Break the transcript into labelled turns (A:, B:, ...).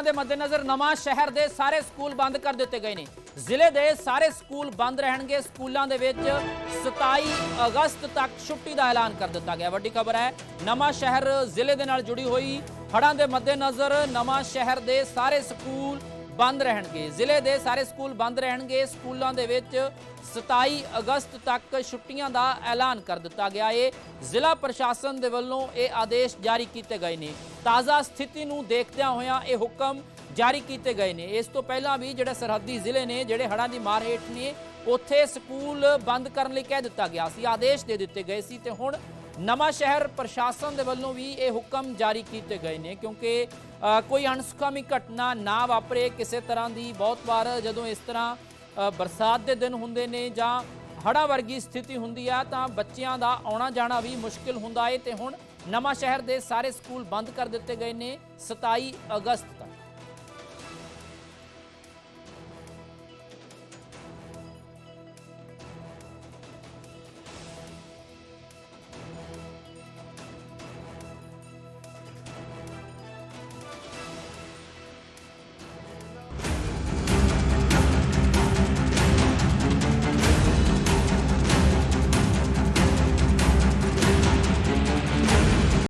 A: ਹੜ੍ਹਾਂ ਦੇ ਮੱਦੇਨਜ਼ਰ ਨਵਾਂ ਸ਼ਹਿਰ ਦੇ ਸਾਰੇ ਸਕੂਲ ਬੰਦ ਕਰ ਦਿੱਤੇ ਗਏ ਨੇ। ਜ਼ਿਲ੍ਹੇ ਦੇ ਸਾਰੇ ਸਕੂਲ ਬੰਦ ਰਹਿਣਗੇ। ਸਕੂਲਾਂ ਦੇ ਵਿੱਚ 27 ਅਗਸਤ ਤੱਕ ਛੁੱਟੀ ਦਾ ਐਲਾਨ ਕਰ ਦਿੱਤਾ ਗਿਆ। ਵੱਡੀ ਖਬਰ ਹੈ, ਨਵਾਂ ਸ਼ਹਿਰ ਜ਼ਿਲ੍ਹੇ ਦੇ ਨਾਲ ਜੁੜੀ ਹੋਈ ਹੜ੍ਹਾਂ ਦੇ ਮੱਦੇਨਜ਼ਰ ਨਵਾਂ ਸ਼ਹਿਰ ਦੇ ਸਾਰੇ ਸਕੂਲ ਬੰਦ ਰਹਿਣਗੇ। ਜ਼ਿਲ੍ਹੇ ਦੇ ਸਾਰੇ ਸਕੂਲ ਬੰਦ ਰਹਿਣਗੇ। ਸਕੂਲਾਂ ਦੇ ਵਿੱਚ 27 ਅਗਸਤ ਤੱਕ ਛੁੱਟੀਆਂ ਦਾ ਐਲਾਨ ਕਰ ਦਿੱਤਾ ਗਿਆ ਏ। ਜ਼ਿਲ੍ਹਾ ਪ੍ਰਸ਼ਾਸਨ ਦੇ ਵੱਲੋਂ ਇਹ ਆਦੇਸ਼ ਜਾਰੀ ਕੀਤੇ ਗਏ ਨੇ। ਤਾਜ਼ਾ ਸਥਿਤੀ ਨੂੰ ਦੇਖਦਿਆਂ ਹੋਇਆਂ ਇਹ ਹੁਕਮ ਜਾਰੀ ਕੀਤੇ ਗਏ ਨੇ। ਇਸ ਤੋਂ ਪਹਿਲਾਂ ਵੀ ਜਿਹੜੇ ਸਰਹੱਦੀ ਜ਼ਿਲ੍ਹੇ ਨੇ, ਜਿਹੜੇ ਹੜ੍ਹਾਂ ਦੀ ਮਾਰ ਹੇਠ ਨੇ, ਉੱਥੇ ਸਕੂਲ ਬੰਦ ਕਰਨ ਲਈ ਕਹਿ ਦਿੱਤਾ ਗਿਆ ਸੀ। ਆਦੇਸ਼ ਦੇ ਦਿੱਤੇ ਗਏ ਸੀ ਤੇ ਹੁਣ ਨਵਾਂ ਸ਼ਹਿਰ ਪ੍ਰਸ਼ਾਸਨ ਦੇ ਵੱਲੋਂ ਵੀ ਇਹ ਹੁਕਮ ਜਾਰੀ ਕੀਤੇ ਗਏ ਨੇ ਕਿਉਂਕਿ ਕੋਈ ਅਣਸੁਖਾਮੀ ਘਟਨਾ ਨਾ ਵਾਪਰੇ, ਕਿਸੇ ਤਰ੍ਹਾਂ ਦੀ ਬਹੁਤ ਵਾਰ ਜਦੋਂ ਇਸ ਤਰ੍ਹਾਂ ਬਰਸਾਤ ਦੇ ਦਿਨ ਹੁੰਦੇ ਨੇ ਜਾਂ ਹੜ੍ਹਾਂ ਵਰਗੀ ਸਥਿਤੀ ਹੁੰਦੀ ਆ, ਤਾਂ ਬੱਚਿਆਂ ਦਾ ਆਉਣਾ ਜਾਣਾ ਵੀ ਮੁਸ਼ਕਿਲ ਹੁੰਦਾ ਏ ਤੇ ਹੁਣ ਨਵਾਂ ਸ਼ਹਿਰ ਦੇ ਸਾਰੇ ਸਕੂਲ ਬੰਦ ਕਰ ਦਿੱਤੇ ਗਏ ਨੇ 27 ਅਗਸਤ ਤੱਕ।